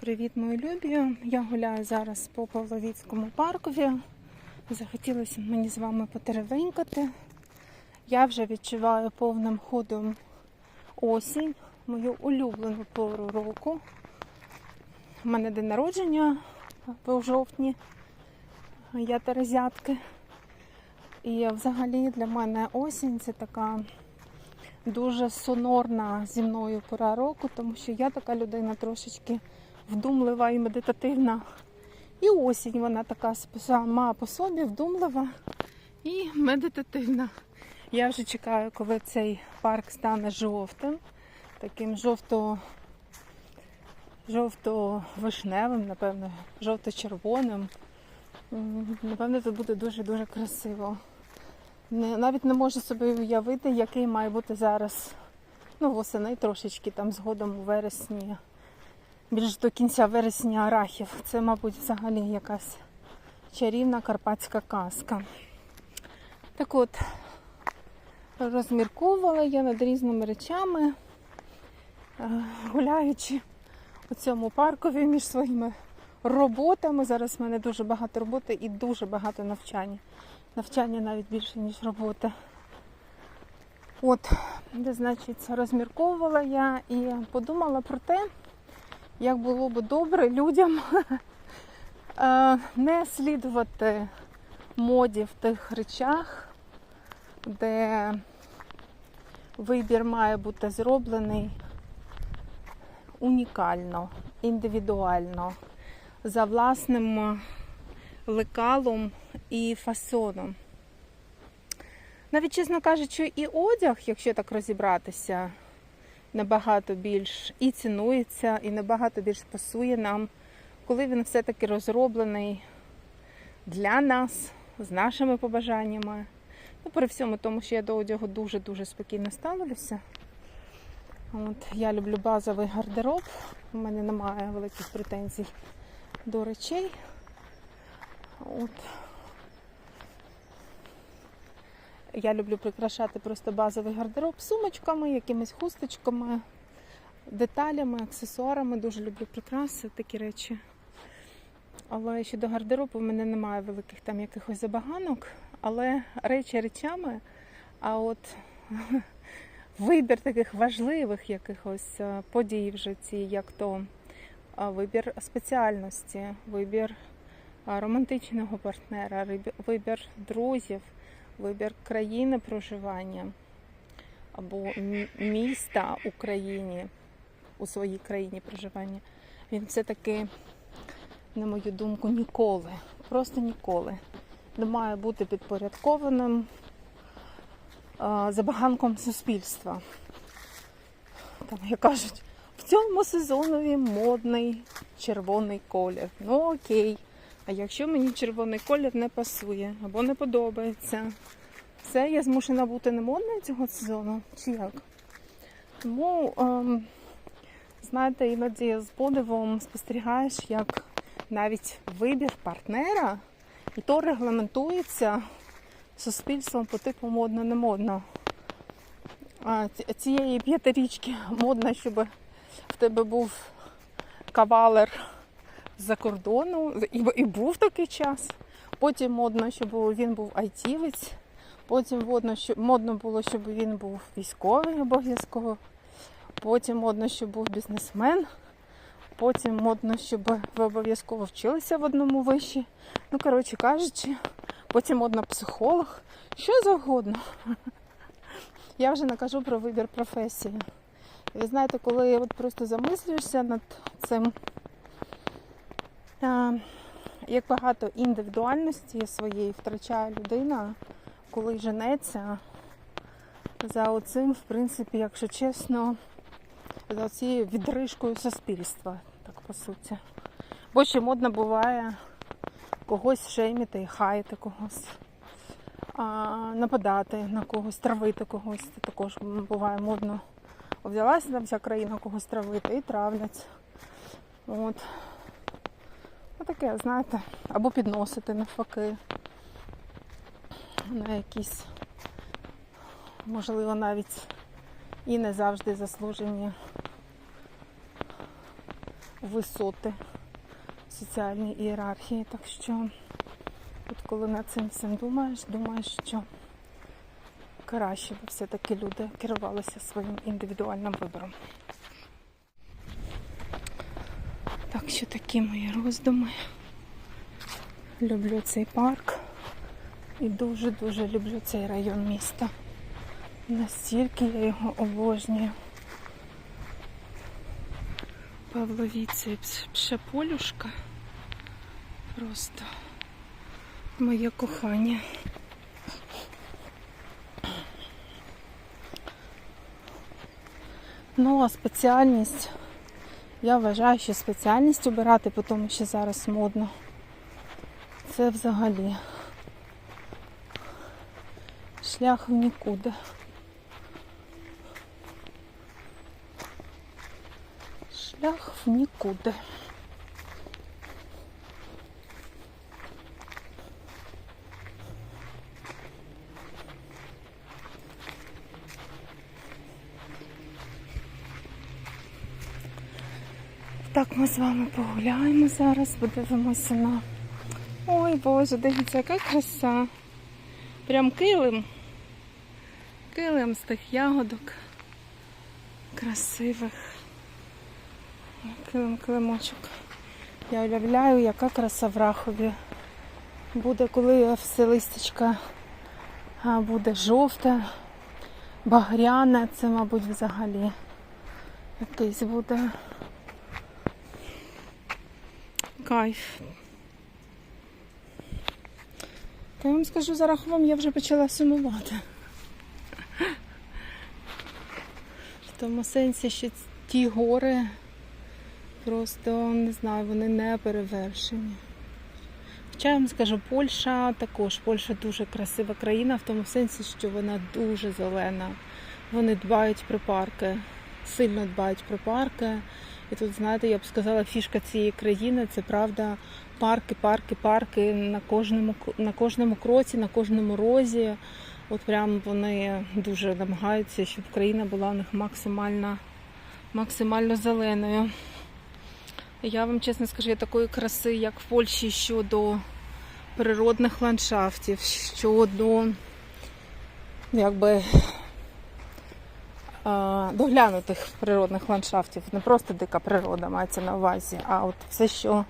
Привіт, мої любі! Я гуляю зараз по Павловіцькому паркові. Захотілося мені з вами потеревенькати. Я вже відчуваю повним ходом осінь, мою улюблену пору року. У мене день народження в жовтні. Я Терезятки. І взагалі для мене осінь це така дуже сонорна зі мною пора року, тому що я така людина трошечки вдумлива і медитативна. І осінь вона така сама по собі вдумлива і медитативна. Я вже чекаю, коли цей парк стане жовтим, таким жовто жовто-вишневим, напевно, жовто-червоним. Напевно, це буде дуже-дуже красиво. Навіть не можу собі уявити, який має бути зараз ну, восени трошечки там згодом у вересні, більш до кінця вересня арахів. Це, мабуть, взагалі якась чарівна карпатська казка. Так от, розмірковувала я над різними речами, е, гуляючи у цьому паркові між своїми роботами. Зараз в мене дуже багато роботи і дуже багато навчання. Навчання навіть більше, ніж робота. От, де, значить, розмірковувала я і подумала про те, як було б добре людям е, не слідувати моді в тих речах, де вибір має бути зроблений унікально, індивідуально, за власним лекалом і фасоном. Навіть, чесно кажучи, і одяг, якщо так розібратися, набагато більш і цінується, і набагато більш пасує нам, коли він все-таки розроблений для нас, з нашими побажаннями. Ну, при всьому тому, що я до одягу дуже-дуже спокійно ставлюся. От, я люблю базовий гардероб, у мене немає великих претензій до речей. От. Я люблю прикрашати просто базовий гардероб сумочками, якимись хусточками, деталями, аксесуарами. Дуже люблю прикраси, такі речі. Але щодо гардеробу в мене немає великих там якихось забаганок, але речі речами, а от вибір таких важливих якихось е, подій в житті, як то е, вибір спеціальності, вибір романтичного партнера, вибір друзів, вибір країни проживання або міста у країні, у своїй країні проживання. Він все-таки, на мою думку, ніколи, просто ніколи не має бути підпорядкованим забаганком суспільства. Там, як кажуть, в цьому сезонові модний червоний колір. Ну окей. А якщо мені червоний колір не пасує або не подобається, все, я змушена бути не модною цього сезону, чи як? Тому, ем, знаєте, іноді з подивом спостерігаєш, як навіть вибір партнера і то регламентується суспільством по типу модно-не модно. А цієї п'ятирічки модно, щоб в тебе був кавалер з-за кордону, і, був такий час. Потім модно, щоб він був айтівець. Потім модно, що, модно було, щоб він був військовий обов'язково. Потім модно, щоб був бізнесмен. Потім модно, щоб ви обов'язково вчилися в одному виші. Ну, коротше кажучи, потім модно психолог. Що завгодно. Я вже не кажу про вибір професії. Ви знаєте, коли от просто замислюєшся над цим, як багато індивідуальності своєї втрачає людина, коли женеться за оцим, в принципі, якщо чесно, за цією відрижкою суспільства, так по суті. Бо ще модно буває когось шеймити і хаяти когось, нападати на когось, травити когось. Це також буває модно. Взялася там вся країна когось травити і травлять. От. Ну таке, знаєте, або підносити навпаки на якісь, можливо, навіть і не завжди заслужені висоти соціальній ієрархії. Так що, от коли над цим всім думаєш, думаєш, що краще б все-таки люди керувалися своїм індивідуальним вибором. Так що такі мої роздуми. Люблю цей парк і дуже-дуже люблю цей район міста. Настільки я його обожнюю. Павловіці і Пшеполюшка. Просто моє кохання. Ну, а спеціальність. Я вважаю, що спеціальність обирати, по тому що зараз модно. Це взагалі шлях в нікуди. Шлях в нікуди. Так, ми з вами погуляємо зараз, подивимося на. Ой Боже, дивіться, яка краса. Прям килим. Килим з тих ягодок. Красивих. Килим килимочок. Я уявляю, яка краса в Рахові буде, коли все листячка буде жовте, багряне, це, мабуть, взагалі якийсь буде кайф. Та я вам скажу, за рахувом я вже почала сумувати. В тому сенсі, що ті гори просто не знаю, вони не перевершені. Хоча я вам скажу, Польща також. Польща дуже красива країна, в тому сенсі, що вона дуже зелена. Вони дбають про парки, сильно дбають про парки. І тут, знаєте, я б сказала, фішка цієї країни це правда парки, парки, парки на кожному на кожному кроці, на кожному розі. От прям вони дуже намагаються, щоб країна була у них максимально, максимально зеленою. Я вам чесно скажу, я такої краси, як в Польщі щодо природних ландшафтів, щодо якби а, доглянутих природних ландшафтів. Не просто дика природа мається на увазі, а от все, що,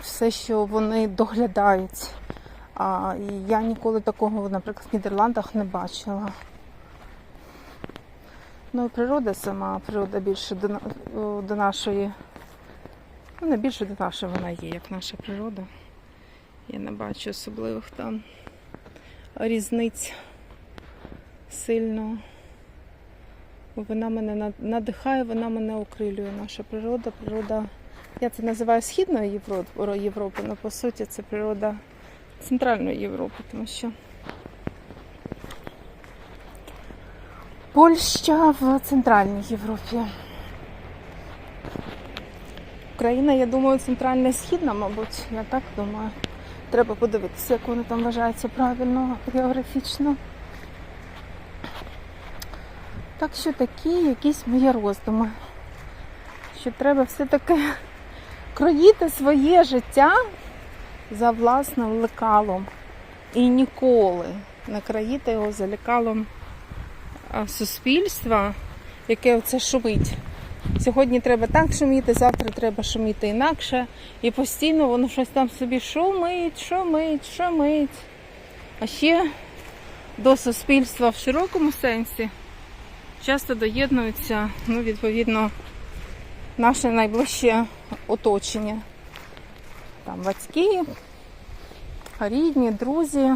все, що вони доглядають. Я ніколи такого, наприклад, в Нідерландах не бачила. Ну і природа сама, природа більше до, до нашої. Ну, не більше до нашої вона є, як наша природа. Я не бачу особливих там різниць сильно. Вона мене надихає, вона мене окрилює. Наша природа, природа. Я це називаю Східною Європою, Європи, але по суті це природа Центральної Європи, тому що Польща в Центральній Європі. Україна, я думаю, центральна східна, мабуть, я так думаю. Треба подивитися, як воно там вважається правильно географічно. Так що такі якісь мої роздуми. Що треба все-таки кроїти своє життя за власним лекалом. І ніколи не країти його за лекалом суспільства, яке оце шумить. Сьогодні треба так шуміти, завтра треба шуміти інакше. І постійно воно щось там собі шумить, шумить, шумить. А ще до суспільства в широкому сенсі часто доєднуються, ну, відповідно, наше найближче оточення. Там батьки, рідні, друзі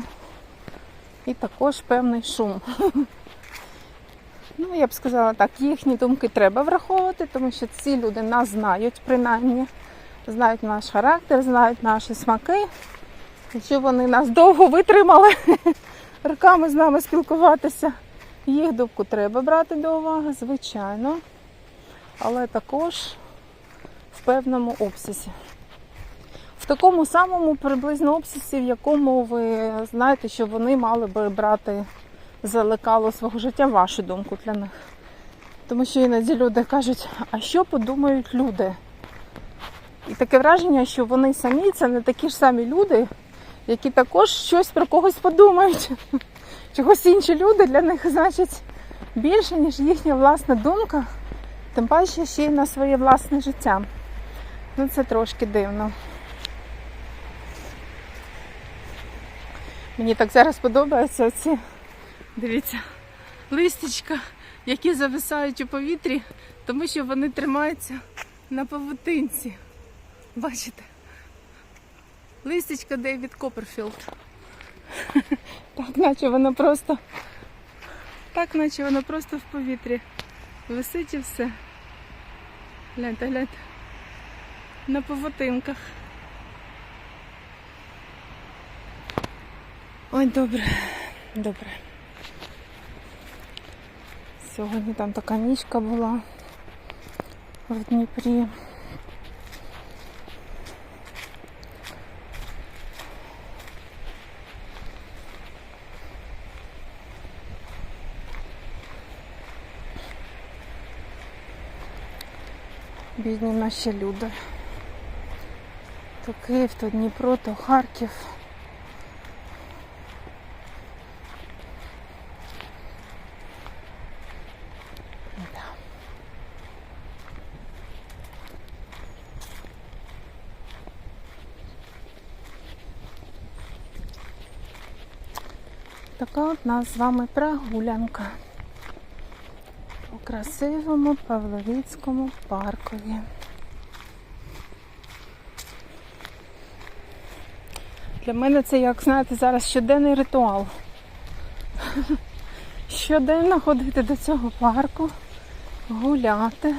і також певний шум. Ну, я б сказала так, їхні думки треба враховувати, тому що ці люди нас знають, принаймні, знають наш характер, знають наші смаки. Якщо вони нас довго витримали роками з нами спілкуватися, їх думку треба брати до уваги, звичайно, але також в певному обсязі. В такому самому приблизно обсязі, в якому ви знаєте, що вони мали би брати за лекало свого життя вашу думку для них. Тому що іноді люди кажуть, а що подумають люди? І таке враження, що вони самі це не такі ж самі люди, які також щось про когось подумають. Чогось інші люди для них значить більше, ніж їхня власна думка, тим паче ще й на своє власне життя. Ну це трошки дивно. Мені так зараз подобаються оці, дивіться, листячка, які зависають у повітрі, тому що вони тримаються на павутинці. Бачите? Листячка Дейвід Копперфілд. Так, наче воно просто. Так, наче воно просто в повітрі. Висить і все. Гляньте, гляньте. На павутинках. Ой, добре, добре. Сьогодні там така нічка була в Дніпрі. Бідні наші люди. То Київ, то Дніпро, то Харків. Така от нас з вами прогулянка у красивому Павловіцькому паркові. Для мене це, як знаєте, зараз щоденний ритуал. Щоденно ходити до цього парку, гуляти.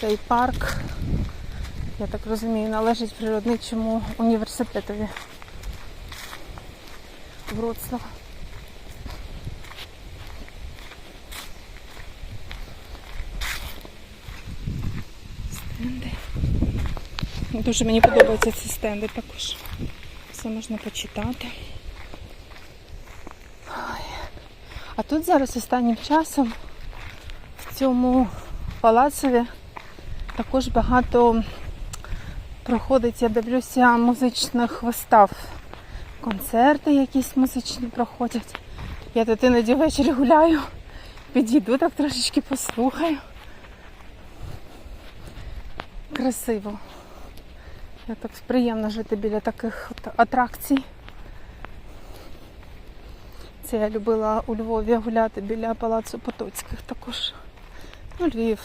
Цей парк, я так розумію, належить природничому університетові Вроцлава. Стенди. Дуже мені подобаються ці стенди також. Все можна почитати. Ой. А тут зараз останнім часом в цьому палацові також багато проходить, я дивлюся, музичних вистав. Концерти якісь музичні проходять. Я тут іноді ввечері гуляю, підійду так трошечки послухаю. Красиво. Я так приємно жити біля таких атракцій. Це я любила у Львові гуляти біля палацу Потоцьких також. Ну, Львів.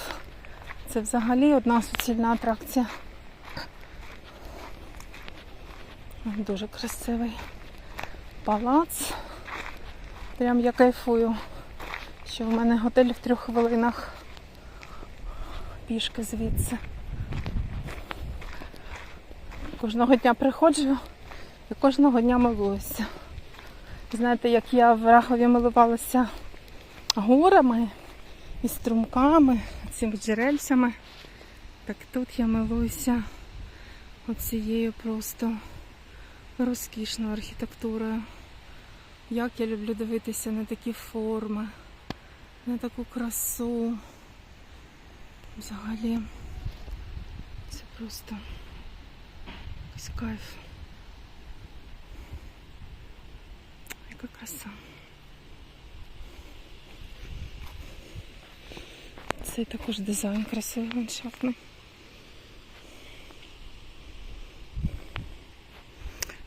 Це взагалі одна суцільна атракція. Дуже красивий палац. Прям я кайфую, що в мене готель в трьох хвилинах пішки звідси. Кожного дня приходжу і кожного дня милуюся. Знаєте, як я в Рахові милувалася горами і струмками, цими джерельцями, так тут я милуюся оцією просто розкішною архітектурою. Як я люблю дивитися на такі форми, на таку красу. Взагалі це просто якийсь кайф. Яка краса. Цей також дизайн красивий ландшафтний.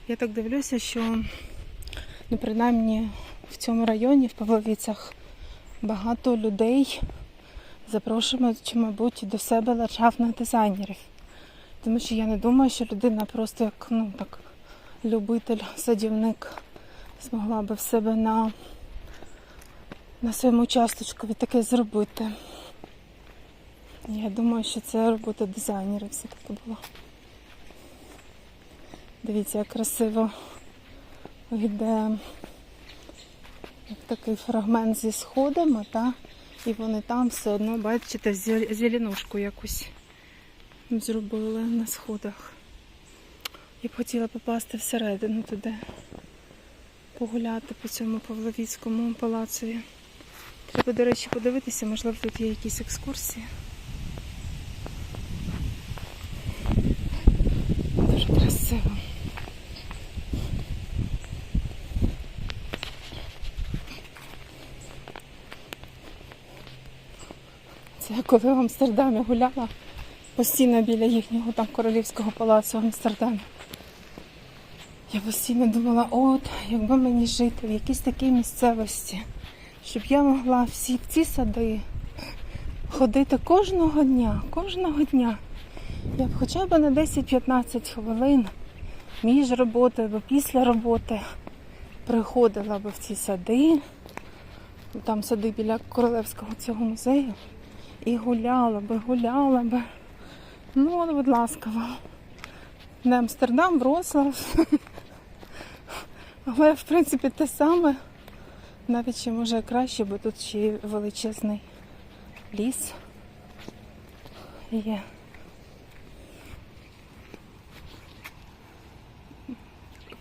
Я так дивлюся, що ну, принаймні в цьому районі, в Павловіцях, багато людей запрошують, чи, мабуть, до себе ландшафтних дизайнерів. Тому що я не думаю, що людина просто як ну, так, любитель, садівник змогла би в себе на, на своєму часточку таке зробити. Я думаю, що це робота дизайнерів все-таки була. Дивіться, як красиво йде такий фрагмент зі сходами, та? і вони там все одно, бачите, зеленушку якусь зробили на сходах. Я б хотіла попасти всередину туди, погуляти по цьому Павловіцькому палацові. Треба, до речі, подивитися, можливо, тут є якісь екскурсії. Дуже красиво. Це я коли в Амстердамі гуляла постійно біля їхнього там королівського палацу в Амстердамі. Я постійно думала, от, якби мені жити в якійсь такій місцевості, щоб я могла всі ці сади ходити кожного дня, кожного дня. Я б хоча б на 10-15 хвилин між роботи або після роботи приходила б в ці сади, там сади біля королевського цього музею, і гуляла би, гуляла би. Ну, будь ласка, вам. Не Амстердам, Вроцлав. Але, в принципі, те саме. Навіть ще може краще, бо тут ще й величезний ліс є.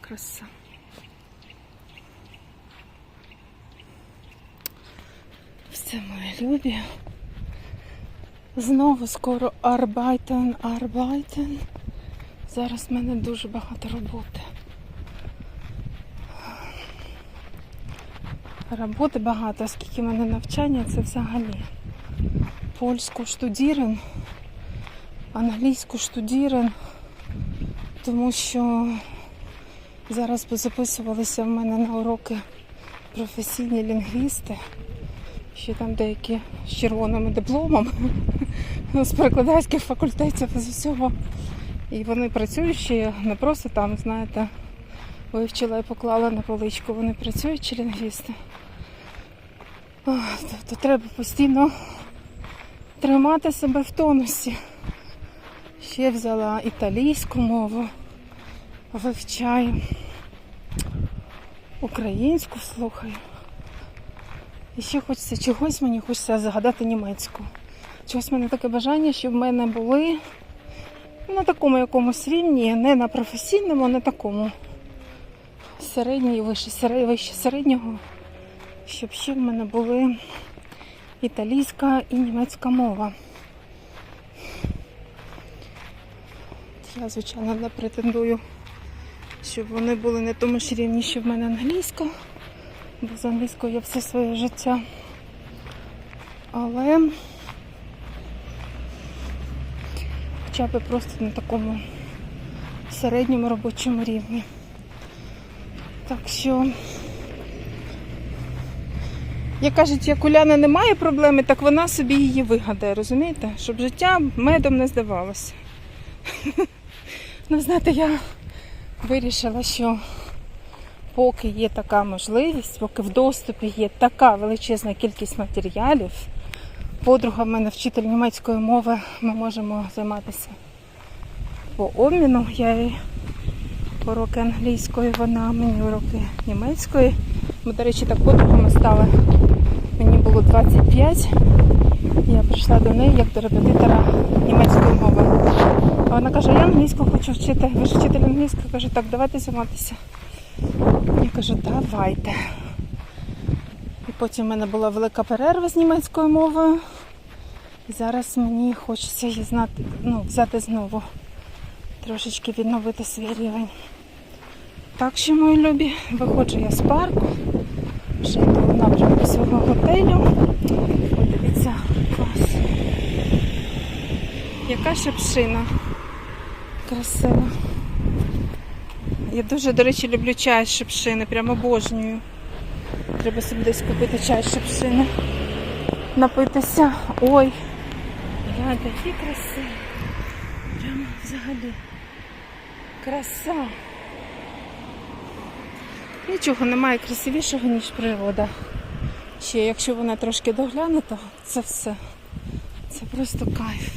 Краса. Все мої любі. Знову скоро Арбайтен, Арбайтен. Зараз в мене дуже багато роботи. Роботи багато, оскільки в мене навчання це взагалі. Польську штудірен, англійську штудірен, тому що зараз записувалися в мене на уроки професійні лінгвісти, ще там деякі з червоними дипломами з перекладацьких факультетів з усього. І вони працюють ще не просто там, знаєте, вивчила і поклала на поличку. Вони працюють чи лінгвісти. То, то треба постійно тримати себе в тонусі. Ще взяла італійську мову, вивчаю, українську слухаю. І ще хочеться чогось мені хочеться згадати німецьку. Чогось в мене таке бажання, щоб в мене були на такому якомусь рівні, не на професійному, а на такому середній, вище, вище середнього, щоб ще в мене були італійська і німецька мова. Я, звичайно, не претендую, щоб вони були на тому ж рівні, що в мене англійська, бо з англійською я все своє життя. Але хоча б просто на такому середньому робочому рівні. Так що, як кажуть, як Уляна не має проблеми, так вона собі її вигадає, розумієте? Щоб життя медом не здавалося. Ну, знаєте, я вирішила, що поки є така можливість, поки в доступі є така величезна кількість матеріалів, подруга в мене вчитель німецької мови, ми можемо займатися по обміну. Я їй уроки англійської, вона мені уроки німецької. Ми, до речі, так подругами стали. Мені було 25. Я прийшла до неї як до репетитора німецької мови. А вона каже, я англійську хочу вчити. Ви ж вчитель англійської, каже, так, давайте займатися. Кажу, давайте. І потім в мене була велика перерва з німецькою мовою. І зараз мені хочеться її знати, ну, взяти знову. Трошечки відновити свій рівень. Так що, мої любі, виходжу я з парку. Вже йду в напрямку свого готелю. Подивіться, клас. Яка шепшина. Красива. Я дуже, до речі, люблю чай з шепшини, прямо обожнюю. Треба собі десь купити чай з шепшини. Напитися. Ой. Гляньте, які красиві. Прямо взагалі. Краса. Нічого немає красивішого, ніж природа. Ще якщо вона трошки доглянута, це все. Це просто кайф.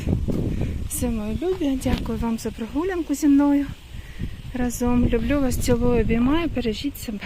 Все мої любі. Дякую вам за прогулянку зі мною разом. Люблю вас, цілую, обіймаю, бережіть себе.